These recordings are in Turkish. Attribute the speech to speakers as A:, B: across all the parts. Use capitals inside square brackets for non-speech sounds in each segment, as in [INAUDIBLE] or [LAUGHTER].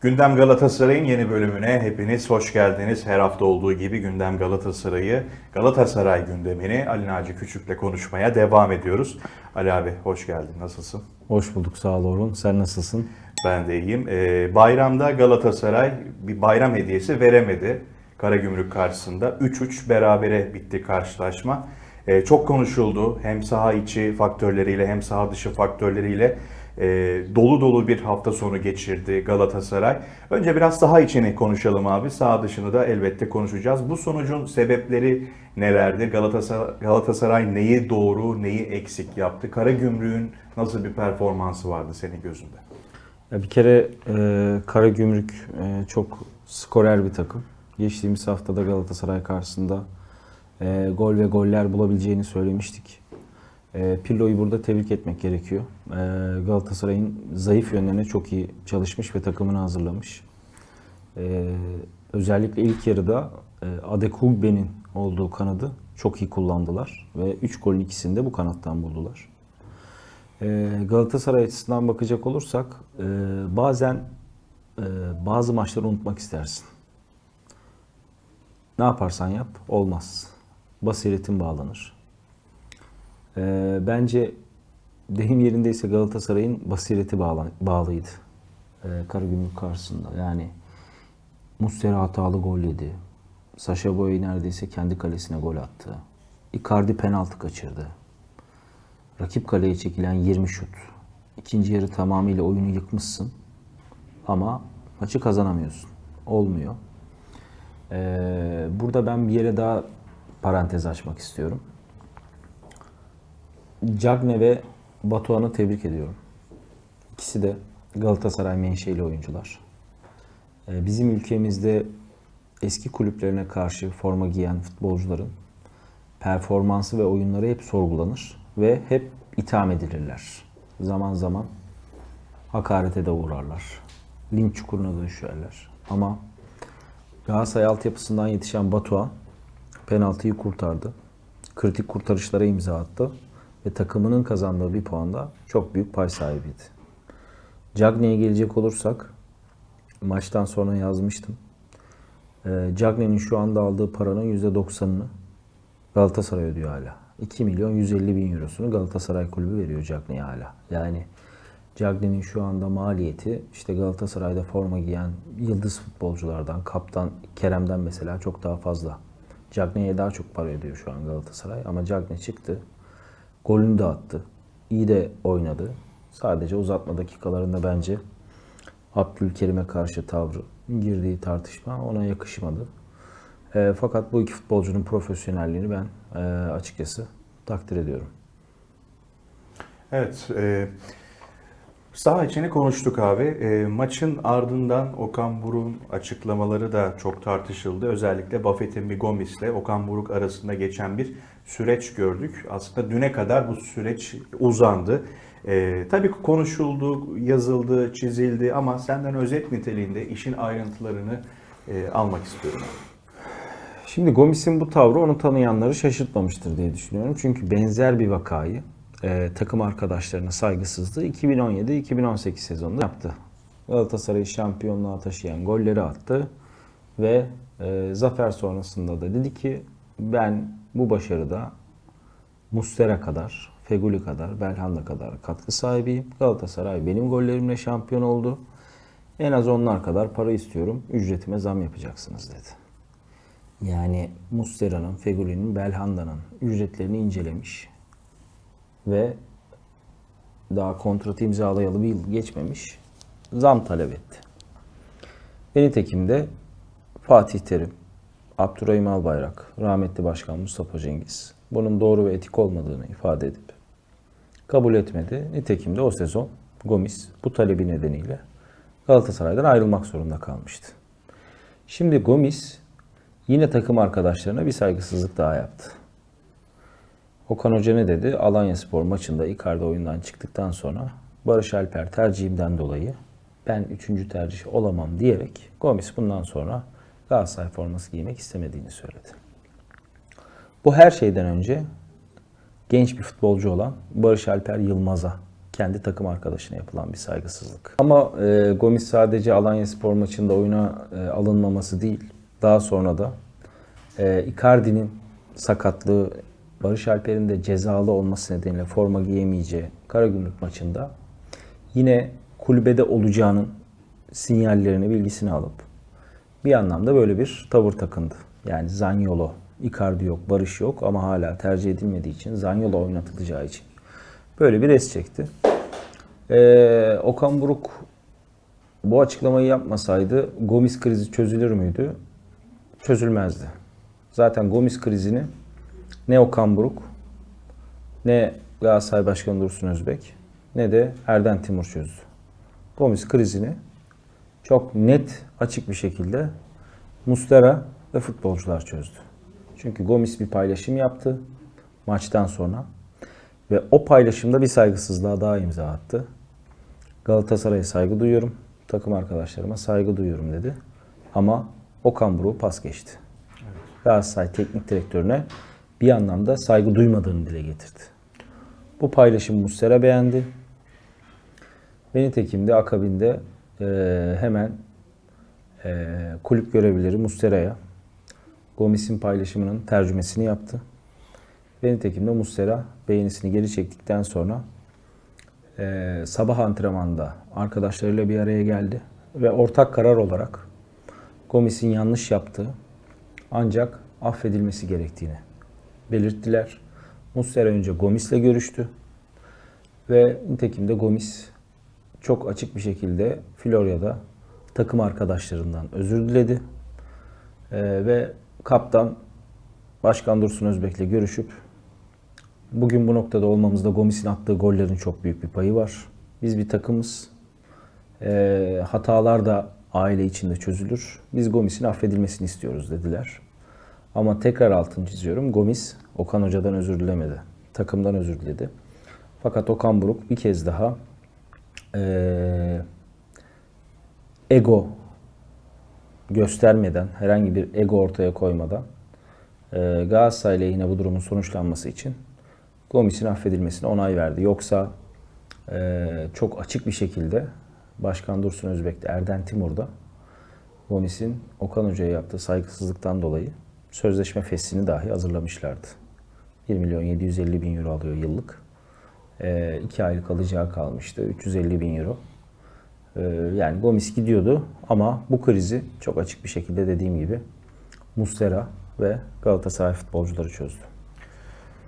A: Gündem Galatasaray'ın yeni bölümüne hepiniz hoş geldiniz. Her hafta olduğu gibi Gündem Galatasaray'ı, Galatasaray gündemini Ali Naci Küçük'le konuşmaya devam ediyoruz. Ali abi hoş geldin. Nasılsın?
B: Hoş bulduk sağ ol Orhun. Sen nasılsın?
A: Ben de iyiyim. Ee, bayramda Galatasaray bir bayram hediyesi veremedi. Karagümrük karşısında 3-3 berabere bitti karşılaşma. Ee, çok konuşuldu. Hem saha içi faktörleriyle hem saha dışı faktörleriyle e, dolu dolu bir hafta sonu geçirdi Galatasaray. Önce biraz saha içini konuşalım abi. Saha dışını da elbette konuşacağız. Bu sonucun sebepleri nelerdir? Galatasaray, Galatasaray neyi doğru, neyi eksik yaptı? Karagümrük'ün nasıl bir performansı vardı senin gözünde?
B: Ya bir kere e, Karagümrük e, çok skorer bir takım. Geçtiğimiz haftada Galatasaray karşısında e, gol ve goller bulabileceğini söylemiştik. E, Pirlo'yu burada tebrik etmek gerekiyor. E, Galatasaray'ın zayıf yönlerine çok iyi çalışmış ve takımını hazırlamış. E, özellikle ilk yarıda e, Adekugbe'nin olduğu kanadı çok iyi kullandılar ve 3 golün ikisini de bu kanattan buldular. Ee, Galatasaray açısından bakacak olursak e, bazen e, bazı maçları unutmak istersin. Ne yaparsan yap olmaz. Basiretin bağlanır. Ee, Bence deyim yerindeyse Galatasaray'ın basireti bağla- bağlıydı. Ee, Karagümrük karşısında. Yani Muslera hatalı gol yedi. Saşa Boey neredeyse kendi kalesine gol attı. Icardi penaltı kaçırdı. Rakip kaleye çekilen 20 şut. İkinci yarı tamamıyla oyunu yıkmışsın. Ama maçı kazanamıyorsun. Olmuyor. Ee, burada ben bir yere daha parantez açmak istiyorum. Cagne ve Batuhan'ı tebrik ediyorum. İkisi de Galatasaray menşeli oyuncular. Ee, bizim ülkemizde eski kulüplerine karşı forma giyen futbolcuların performansı ve oyunları hep sorgulanır ve hep itham edilirler. Zaman zaman hakarete de uğrarlar. Linç çukuruna da düşerler. Ama Galatasaray altyapısından yetişen Batuhan penaltıyı kurtardı. Kritik kurtarışlara imza attı ve takımının kazandığı bir puanda çok büyük pay sahibiydi. Cagney'e gelecek olursak maçtan sonra yazmıştım. Ee, Cagney'in şu anda aldığı paranın %90'ını Galatasaray ödüyor hala. 2 milyon 150 bin eurosunu Galatasaray kulübü veriyor Cagney'e hala. Yani Cagney'in şu anda maliyeti işte Galatasaray'da forma giyen yıldız futbolculardan, kaptan Kerem'den mesela çok daha fazla. Cagney'e daha çok para ödüyor şu an Galatasaray ama Cagney çıktı. Golünü de attı. İyi de oynadı. Sadece uzatma dakikalarında bence Abdülkerim'e karşı tavrı, girdiği tartışma ona yakışmadı. E, fakat bu iki futbolcunun profesyonelliğini ben e, açıkçası takdir ediyorum.
A: Evet, e, saha içini konuştuk abi. E, maçın ardından Okan Buruk'un açıklamaları da çok tartışıldı. Özellikle Buffett'in bir Gomis'le Okan Buruk arasında geçen bir süreç gördük. Aslında düne kadar bu süreç uzandı. E, tabii konuşuldu, yazıldı, çizildi ama senden özet niteliğinde işin ayrıntılarını e, almak istiyorum.
B: Şimdi Gomis'in bu tavrı onu tanıyanları şaşırtmamıştır diye düşünüyorum. Çünkü benzer bir vakayı e, takım arkadaşlarına saygısızlığı 2017-2018 sezonunda yaptı. Galatasaray'ı şampiyonluğa taşıyan golleri attı ve e, zafer sonrasında da dedi ki ben bu başarıda Mustera kadar, Feguli kadar, Belhanda kadar katkı sahibiyim. Galatasaray benim gollerimle şampiyon oldu. En az onlar kadar para istiyorum. Ücretime zam yapacaksınız dedi. Yani Mustera'nın, Feguli'nin, Belhanda'nın ücretlerini incelemiş ve daha kontratı imzalayalı bir yıl geçmemiş zam talep etti. Ve nitekim de Fatih Terim, Abdurrahim Albayrak, rahmetli başkan Mustafa Cengiz bunun doğru ve etik olmadığını ifade edip kabul etmedi. Nitekim de o sezon Gomis bu talebi nedeniyle Galatasaray'dan ayrılmak zorunda kalmıştı. Şimdi Gomis yine takım arkadaşlarına bir saygısızlık daha yaptı. Okan Hoca ne dedi? Alanya Spor maçında Icardi oyundan çıktıktan sonra Barış Alper tercihimden dolayı ben üçüncü tercih olamam diyerek Gomis bundan sonra Galatasaray forması giymek istemediğini söyledi. Bu her şeyden önce genç bir futbolcu olan Barış Alper Yılmaz'a Kendi takım arkadaşına yapılan bir saygısızlık. Ama e, Gomis sadece Alanya Spor maçında oyuna e, alınmaması değil. Daha sonra da e, Icardi'nin sakatlığı, Barış Alper'in de cezalı olması nedeniyle forma giyemeyeceği Karagümrük maçında yine kulübede olacağının sinyallerini, bilgisini alıp bir anlamda böyle bir tavır takındı. Yani Zaniolo, Icardi yok, Barış yok ama hala tercih edilmediği için Zaniolo oynatılacağı için böyle bir es çekti. Ee, Okan Buruk bu açıklamayı yapmasaydı Gomis krizi çözülür müydü? Çözülmezdi. Zaten Gomis krizini ne Okan Buruk ne Galatasaray Başkanı Dursun Özbek ne de Erden Timur çözdü. Gomis krizini çok net, açık bir şekilde Mustera ve futbolcular çözdü. Çünkü Gomis bir paylaşım yaptı maçtan sonra ve o paylaşımda bir saygısızlığa daha imza attı. Galatasaray'a saygı duyuyorum, takım arkadaşlarıma saygı duyuyorum dedi. Ama Okan Buruk'u pas geçti. Galatasaray Teknik Direktörüne bir anlamda saygı duymadığını dile getirdi. Bu paylaşımı Muslera beğendi. Ve nitekim de akabinde e, hemen e, kulüp görevlileri Muslera'ya Gomis'in paylaşımının tercümesini yaptı. Ve nitekim de Muslera beğenisini geri çektikten sonra e, sabah antrenmanda arkadaşlarıyla bir araya geldi. Ve ortak karar olarak Gomis'in yanlış yaptığı ancak affedilmesi gerektiğini belirttiler. Muslera önce Gomis'le görüştü. Ve nitekim de Gomis çok açık bir şekilde Florya'da takım arkadaşlarından özür diledi. Ee, ve kaptan Başkan Dursun Özbek'le görüşüp bugün bu noktada olmamızda Gomis'in attığı gollerin çok büyük bir payı var. Biz bir takımız. Ee, hatalar da aile içinde çözülür. Biz Gomis'in affedilmesini istiyoruz dediler. Ama tekrar altını çiziyorum. Gomis Okan Hoca'dan özür dilemedi. Takımdan özür diledi. Fakat Okan Buruk bir kez daha eee, ego göstermeden, herhangi bir ego ortaya koymadan eee Galatasaray lehine bu durumun sonuçlanması için Gomis'in affedilmesine onay verdi. Yoksa eee, çok açık bir şekilde Başkan Dursun Özbek'te, Erden Timur'da Gomis'in Okan Hoca'ya yaptığı saygısızlıktan dolayı sözleşme feslini dahi hazırlamışlardı. 1 milyon 750 bin euro alıyor yıllık. 2 aylık alacağı kalmıştı. 350 bin euro. Ee, yani Gomis gidiyordu ama bu krizi çok açık bir şekilde dediğim gibi Muslera ve Galatasaray futbolcuları çözdü.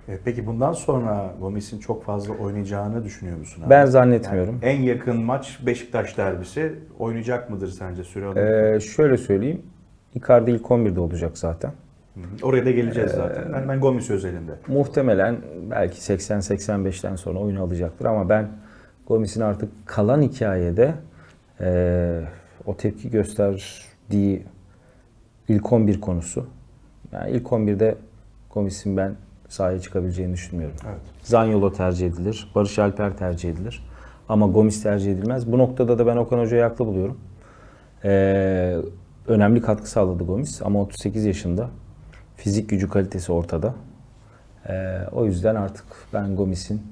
A: E, Peki bundan sonra Gomis'in çok fazla oynayacağını düşünüyor musun? abi?
B: Ben zannetmiyorum.
A: Yani en yakın maç Beşiktaş derbisi. Oynayacak mıdır sence süre alır?
B: Ee, şöyle söyleyeyim. Icardi ilk 11'de olacak zaten.
A: Oraya da geleceğiz zaten. Ben, ben Gomis özelinde.
B: Muhtemelen belki 80-85'ten sonra oyunu alacaktır ama ben Gomis'in artık kalan hikayede eee, o tepki gösterdiği ilk 11 konusu. Yani ilk 11'de Gomis'in ben sahaya çıkabileceğini düşünmüyorum.
A: Evet.
B: Zanyolo tercih edilir, Barış Alper tercih edilir. Ama Gomis tercih edilmez. Bu noktada da ben Okan Hoca'yı haklı buluyorum. Ee, önemli katkı sağladı Gomis ama 38 yaşında. Fizik gücü kalitesi ortada. Ee, o yüzden artık ben Gomis'in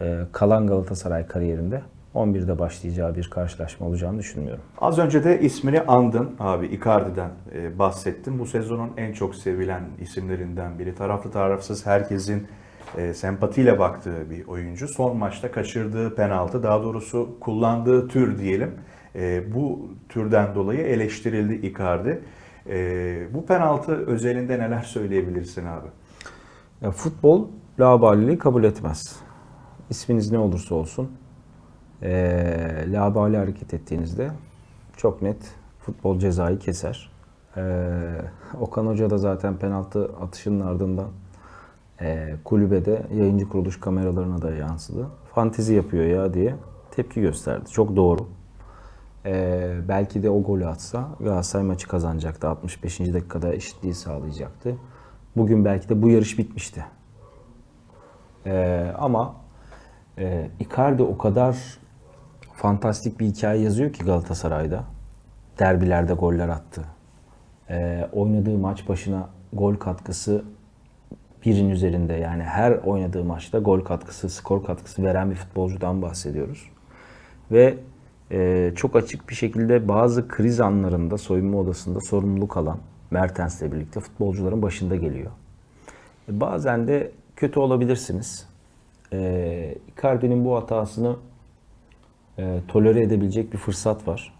B: e, kalan Galatasaray kariyerinde 11'de başlayacağı bir karşılaşma olacağını düşünmüyorum.
A: Az önce de ismini andın abi Icardi'den e, bahsettin. Bu sezonun en çok sevilen isimlerinden biri. Taraflı tarafsız herkesin e, sempatiyle baktığı bir oyuncu. Son maçta kaçırdığı penaltı, daha doğrusu kullandığı tür diyelim. e, bu türden dolayı eleştirildi Icardi. E, bu penaltı özelinde neler söyleyebilirsin abi?
B: Ya futbol laubali'liği kabul etmez. İsminiz ne olursa olsun eee laubali hareket ettiğinizde çok net futbol cezayı keser. Eee, Okan Hoca da zaten penaltı atışının ardından eee, kulübede yayıncı kuruluş kameralarına da yansıdı. Fantezi yapıyor ya diye tepki gösterdi. Çok doğru. Eee, belki de o golü atsa Galatasaray maçı kazanacaktı. 65. dakikada eşitliği sağlayacaktı. Bugün belki de bu yarış bitmişti. Eee, ama eee Icardi o kadar fantastik bir hikaye yazıyor ki Galatasaray'da. Derbilerde goller attı. Eee, oynadığı maç başına gol katkısı birin üzerinde yani her oynadığı maçta gol katkısı, skor katkısı veren bir futbolcudan bahsediyoruz. Ve e, çok açık bir şekilde bazı kriz anlarında soyunma odasında sorumluluk alan Mertens'le birlikte futbolcuların başında geliyor. E, bazen de kötü olabilirsiniz. E, Icardi'nin bu hatasını e, tolere edebilecek bir fırsat var.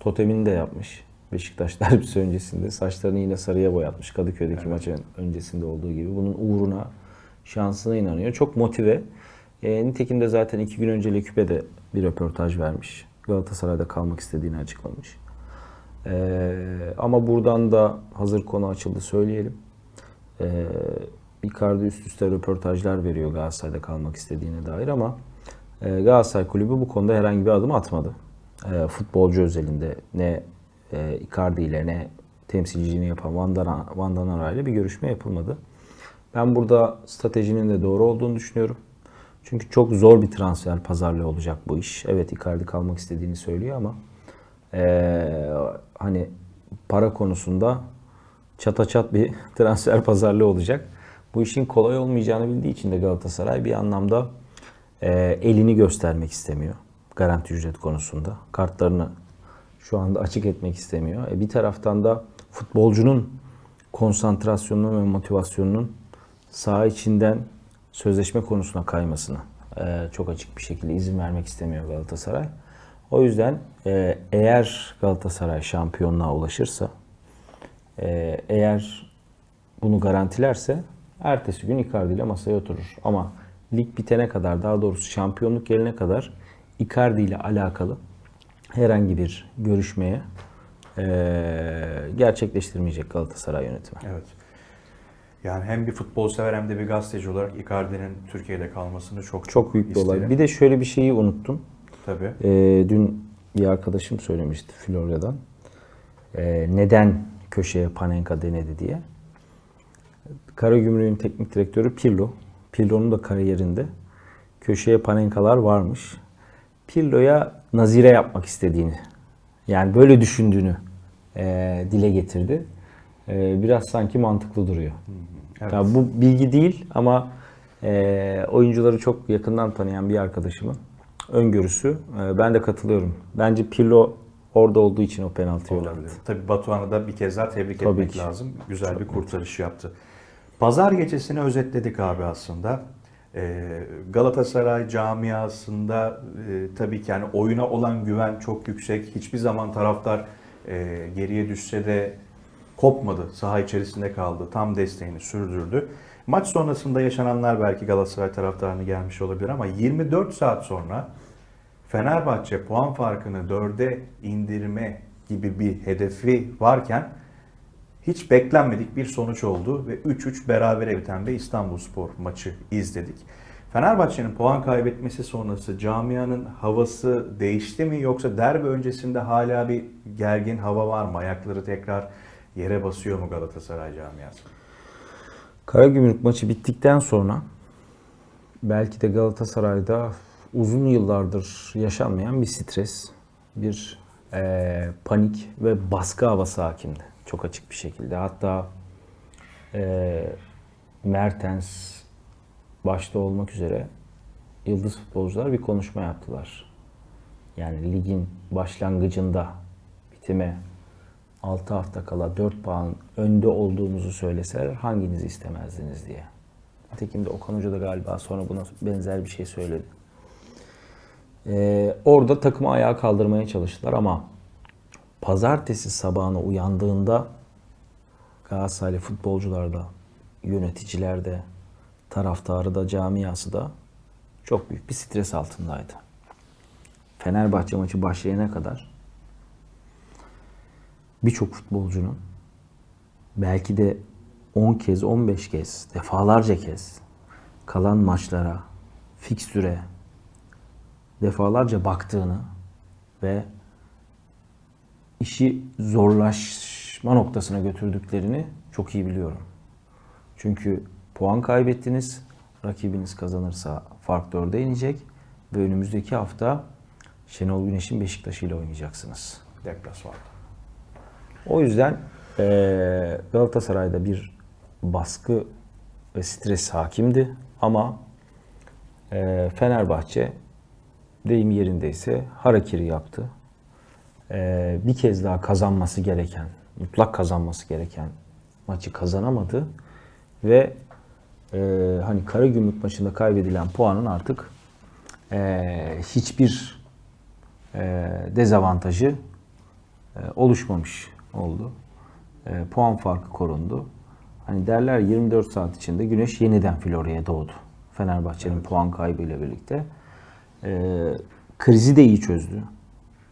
B: Totemini de yapmış. Beşiktaş [LAUGHS] derbisi öncesinde saçlarını yine sarıya boyatmış. Kadıköy'deki maçın öncesinde olduğu gibi. Bunun uğruna, şansına inanıyor. Çok motive. E, nitekim de zaten iki gün önce Leküp'e de bir röportaj vermiş. Galatasaray'da kalmak istediğini açıklamış. E, ama buradan da hazır konu açıldı söyleyelim. E, Icardi üst üste röportajlar veriyor Galatasaray'da kalmak istediğine dair ama e, Galatasaray Kulübü bu konuda herhangi bir adım atmadı. E, futbolcu özelinde ne e, Icardi ile ne temsilciliğini yapan Van Dana- Van Danara ile bir görüşme yapılmadı. Ben burada stratejinin de doğru olduğunu düşünüyorum. Çünkü çok zor bir transfer pazarlığı olacak bu iş. Evet Icardi kalmak istediğini söylüyor ama e, hani para konusunda çata çat bir [LAUGHS] transfer pazarlığı olacak. Bu işin kolay olmayacağını bildiği için de Galatasaray bir anlamda e, elini göstermek istemiyor garanti ücret konusunda. Kartlarını şu anda açık etmek istemiyor. E, bir taraftan da futbolcunun konsantrasyonunun ve motivasyonunun saha içinden sözleşme konusuna kaymasına e, çok açık bir şekilde izin vermek istemiyor Galatasaray. O yüzden e, eğer Galatasaray şampiyonluğa ulaşırsa ee, eğer bunu garantilerse ertesi gün Icardi ile masaya oturur. Ama lig bitene kadar daha doğrusu şampiyonluk gelene kadar Icardi ile alakalı herhangi bir görüşmeye eee, gerçekleştirmeyecek Galatasaray yönetimi.
A: Evet. Yani hem bir futbol sever hem de bir gazeteci olarak Icardi'nin Türkiye'de kalmasını çok
B: Çok büyük bir olay. Bir de şöyle bir şeyi unuttum.
A: Tabii.
B: Ee, dün bir arkadaşım söylemişti Florya'dan. Ee, neden köşeye Panenka denedi diye. Karagümrük'ün teknik direktörü Pirlo. Pirlo'nun da kariyerinde köşeye Panenkalar varmış. Pirlo'ya nazire yapmak istediğini, yani böyle düşündüğünü e, dile getirdi. E, biraz sanki mantıklı duruyor.
A: Evet.
B: Ya bu bilgi değil ama e, oyuncuları çok yakından tanıyan bir arkadaşımın öngörüsü. E, ben de katılıyorum. Bence Pirlo orada olduğu için o penaltıyı
A: Olabilir.
B: yolladı.
A: Tabii Batuhan'ı da bir kez daha tebrik
B: Tabii
A: etmek
B: ki.
A: lazım. Güzel bir kurtarış yaptı. Pazar gecesini özetledik abi aslında. Ee, Galatasaray camiasında e, tabii ki yani oyuna olan güven çok yüksek. Hiçbir zaman taraftar e, geriye düşse de kopmadı. Saha içerisinde kaldı. Tam desteğini sürdürdü. Maç sonrasında yaşananlar belki Galatasaray taraftarını gelmiş olabilir ama 24 saat sonra Fenerbahçe puan farkını 4'e indirme gibi bir hedefi varken hiç beklenmedik bir sonuç oldu ve 3-3 berabere biten bir İstanbulspor maçı izledik. Fenerbahçe'nin puan kaybetmesi sonrası camianın havası değişti mi yoksa derbi öncesinde hala bir gergin hava var mı? Ayakları tekrar yere basıyor mu Galatasaray camiası?
B: Karagümrük maçı bittikten sonra belki de Galatasaray'da uzun yıllardır yaşanmayan bir stres, bir eee, panik ve baskı havası hakimdi. Çok açık bir şekilde. Hatta eee, Mertens başta olmak üzere yıldız futbolcular bir konuşma yaptılar. Yani ligin başlangıcında bitime 6 hafta kala 4 puan önde olduğumuzu söyleseler hanginizi istemezdiniz diye. Nitekim de Okan Hoca da galiba sonra buna benzer bir şey söyledi. Ee, orada takımı ayağa kaldırmaya çalıştılar ama pazartesi sabahına uyandığında Galatasaraylı futbolcular da, yöneticiler de, taraftarı da, camiası da çok büyük bir stres altındaydı. Fenerbahçe maçı başlayana kadar birçok futbolcunun belki de 10 kez, 15 kez, defalarca kez kalan maçlara, fikstüre defalarca baktığını ve işi zorlaşma noktasına götürdüklerini çok iyi biliyorum. Çünkü puan kaybettiniz, rakibiniz kazanırsa fark 4'e inecek ve önümüzdeki hafta Şenol Güneş'in Beşiktaş ile oynayacaksınız.
A: Deplasmanda.
B: O yüzden eee, Galatasaray'da bir baskı ve stres hakimdi. Ama e, Fenerbahçe deyim yerindeyse harakiri yaptı. E, bir kez daha kazanması gereken, mutlak kazanması gereken maçı kazanamadı. Ve e, hani Karagümrük maçında kaybedilen puanın artık e, hiçbir e, dezavantajı e, oluşmamış oldu. E, puan farkı korundu. Hani derler 24 saat içinde güneş yeniden Florya'ya doğdu. Fenerbahçe'nin puan kaybıyla birlikte. E, krizi de iyi çözdü.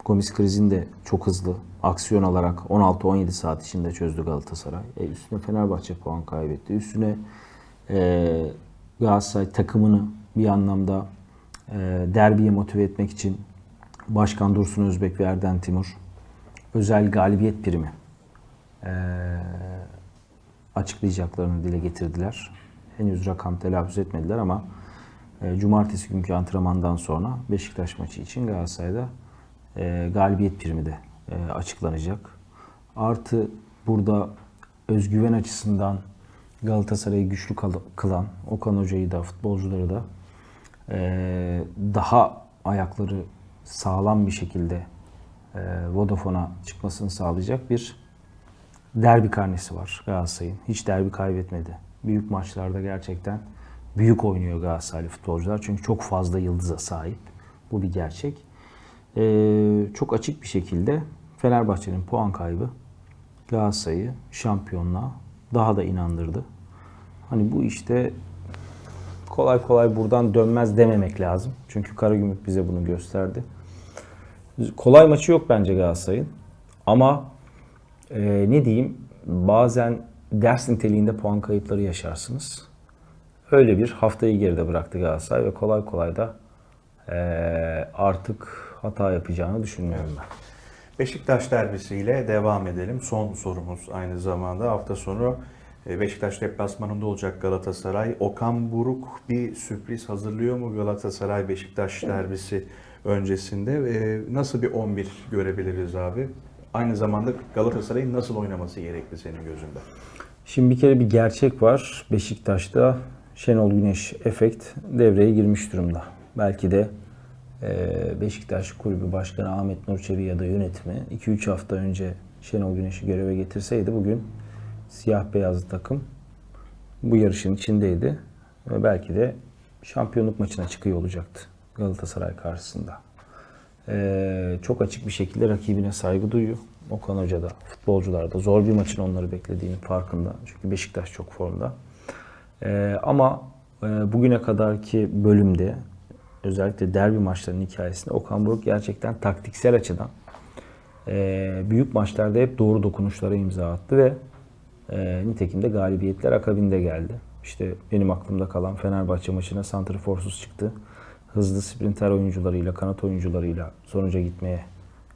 B: Gomis krizini de çok hızlı aksiyon alarak 16-17 saat içinde çözdü Galatasaray. E, üstüne Fenerbahçe puan kaybetti. Üstüne e, Galatasaray takımını bir anlamda e, derbiye motive etmek için Başkan Dursun Özbek ve Erden Timur özel galibiyet primi e, açıklayacaklarını dile getirdiler. Henüz rakam telaffuz etmediler ama e, cumartesi günkü antrenmandan sonra Beşiktaş maçı için Galatasaray'da e, galibiyet primi de e, açıklanacak. Artı burada özgüven açısından Galatasaray'ı güçlü kılan Okan Hoca'yı da futbolcuları da e, daha ayakları sağlam bir şekilde Vodafone'a çıkmasını sağlayacak bir derbi karnesi var Galatasaray'ın. Hiç derbi kaybetmedi. Büyük maçlarda gerçekten büyük oynuyor Galatasaraylı futbolcular. Çünkü çok fazla yıldıza sahip. Bu bir gerçek. Ee, çok açık bir şekilde Fenerbahçe'nin puan kaybı Galatasaray'ı şampiyonluğa daha da inandırdı. Hani bu işte kolay kolay buradan dönmez dememek lazım. Çünkü Karagümrük bize bunu gösterdi. Kolay maçı yok bence Galatasaray'ın. Ama e, ne diyeyim bazen ders niteliğinde puan kayıpları yaşarsınız. Öyle bir haftayı geride bıraktı Galatasaray ve kolay kolay da e, artık hata yapacağını düşünmüyorum ben.
A: Beşiktaş derbisiyle devam edelim. Son sorumuz aynı zamanda. Hafta sonu e, Beşiktaş deplasmanında olacak Galatasaray. Okan Buruk bir sürpriz hazırlıyor mu Galatasaray Beşiktaş derbisi öncesinde? E, Nasıl bir 11 görebiliriz abi? Aynı zamanda Galatasaray'ın nasıl oynaması gerekli senin gözünde?
B: Şimdi bir kere bir gerçek var. Beşiktaş'ta Şenol Güneş efekt devreye girmiş durumda. Belki de e, Beşiktaş Kulübü Başkanı Ahmet Nurçevi ya da yönetimi 2-3 hafta önce Şenol Güneş'i göreve getirseydi bugün siyah beyazlı takım bu yarışın içindeydi. Ve belki de şampiyonluk maçına çıkıyor olacaktı Galatasaray karşısında. Ee, çok açık bir şekilde rakibine saygı duyuyor. Okan Hoca da, futbolcular da zor bir maçın onları beklediğini farkında. Çünkü Beşiktaş çok formda. Ee, ama e, bugüne kadarki bölümde özellikle derbi maçlarının hikayesinde Okan Buruk gerçekten taktiksel açıdan e, büyük maçlarda hep doğru dokunuşlara imza attı ve e, nitekim de galibiyetler akabinde geldi. İşte benim aklımda kalan Fenerbahçe maçına santriforsuz çıktı. Hızlı sprinter oyuncularıyla, kanat oyuncularıyla sonuca gitmeye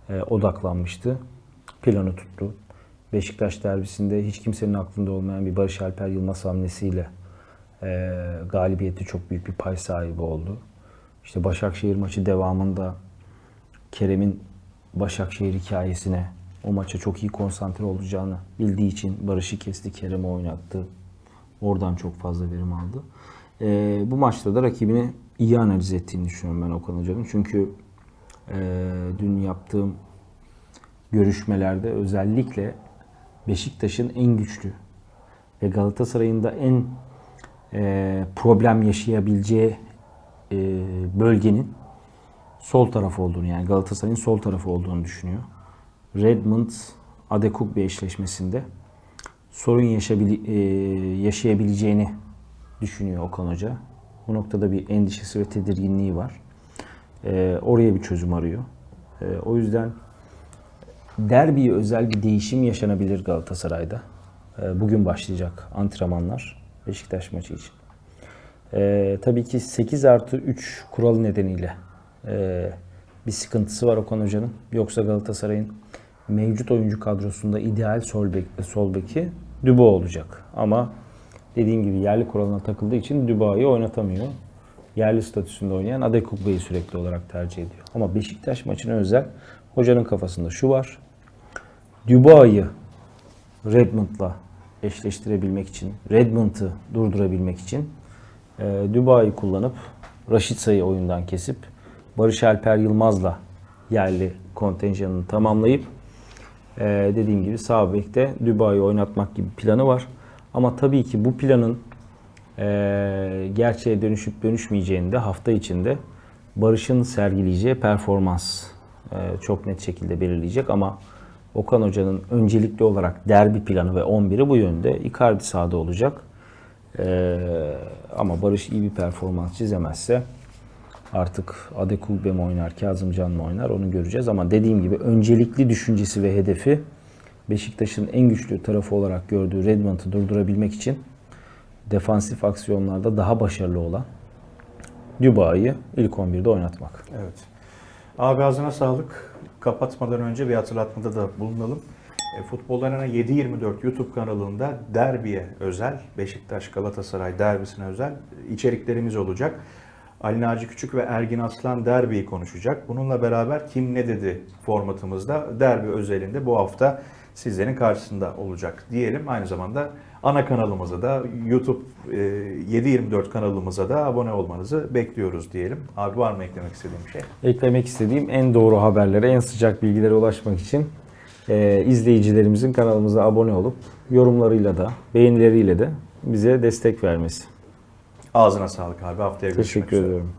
B: e, odaklanmıştı. Planı tuttu. Beşiktaş derbisinde hiç kimsenin aklında olmayan bir Barış Alper Yılmaz hamlesiyle e, galibiyeti çok büyük bir pay sahibi oldu. İşte Başakşehir maçı devamında Kerem'in Başakşehir hikayesine o maça çok iyi konsantre olacağını bildiği için Barış'ı kesti, Kerem'i oynattı. Oradan çok fazla verim aldı. Ee, bu maçta da rakibini iyi analiz ettiğini düşünüyorum ben Okan Hoca'nın. Çünkü e, dün yaptığım görüşmelerde özellikle Beşiktaş'ın en güçlü ve Galatasaray'ın da en e, problem yaşayabileceği e, bölgenin sol tarafı olduğunu yani Galatasaray'ın sol tarafı olduğunu düşünüyor. Redmond Adekugbe eşleşmesinde sorun e, yaşayabileceğini düşünüyor Okan Hoca. Bu noktada bir endişesi ve tedirginliği var. E, oraya bir çözüm arıyor. E, o yüzden derbiye özel bir değişim yaşanabilir Galatasaray'da. E, bugün başlayacak antrenmanlar Beşiktaş maçı için. E, tabii ki 8 artı 3 kuralı nedeniyle e, bir sıkıntısı var Okan Hoca'nın. Yoksa Galatasaray'ın mevcut oyuncu kadrosunda ideal sol, bek, sol beki Dubois olacak. Ama dediğim gibi yerli kuralına takıldığı için Dubois'ı oynatamıyor. Yerli statüsünde oynayan Adekugbe'yi sürekli olarak tercih ediyor. Ama Beşiktaş maçına özel hocanın kafasında şu var. Dubois'ı Redmond'la eşleştirebilmek için, Redmond'ı durdurabilmek için e, Dubai'yi kullanıp Raşit Say'ı oyundan kesip Barış Alper Yılmaz'la yerli kontenjanını tamamlayıp e, dediğim gibi sağ bekte Dubai'yi oynatmak gibi planı var. Ama tabii ki bu planın e, gerçeğe dönüşüp dönüşmeyeceğini de hafta içinde Barış'ın sergileyeceği performans e, çok net şekilde belirleyecek ama Okan Hoca'nın öncelikli olarak derbi planı ve 11'i bu yönde. Icardi sahada olacak. E, ama Barış iyi bir performans çizemezse artık Adekulbe mi oynar, Kazımcan mı oynar onu göreceğiz. Ama dediğim gibi öncelikli düşüncesi ve hedefi Beşiktaş'ın en güçlü tarafı olarak gördüğü Redmond'u durdurabilmek için defansif aksiyonlarda daha başarılı olan Dubai'yi ilk 11'de oynatmak.
A: Evet. Abi ağzına sağlık. Kapatmadan önce bir hatırlatmada da bulunalım. E, Futbol Arena 724 YouTube kanalında derbiye özel, Beşiktaş Galatasaray derbisine özel içeriklerimiz olacak. Ali Naci Küçük ve Ergin Aslan derbiyi konuşacak. Bununla beraber Kim Ne Dedi formatımızda derbi özelinde bu hafta sizlerin karşısında olacak diyelim. Aynı zamanda ana kanalımıza da YouTube e, 724 kanalımıza da abone olmanızı bekliyoruz diyelim. Abi var mı eklemek istediğim şey?
B: Eklemek istediğim en doğru haberlere, en sıcak bilgilere ulaşmak için e, izleyicilerimizin kanalımıza abone olup yorumlarıyla da, beğenileriyle de bize destek vermesi.
A: Ağzına sağlık abi. Haftaya görüşmek
B: Teşekkür
A: üzere.
B: ediyorum.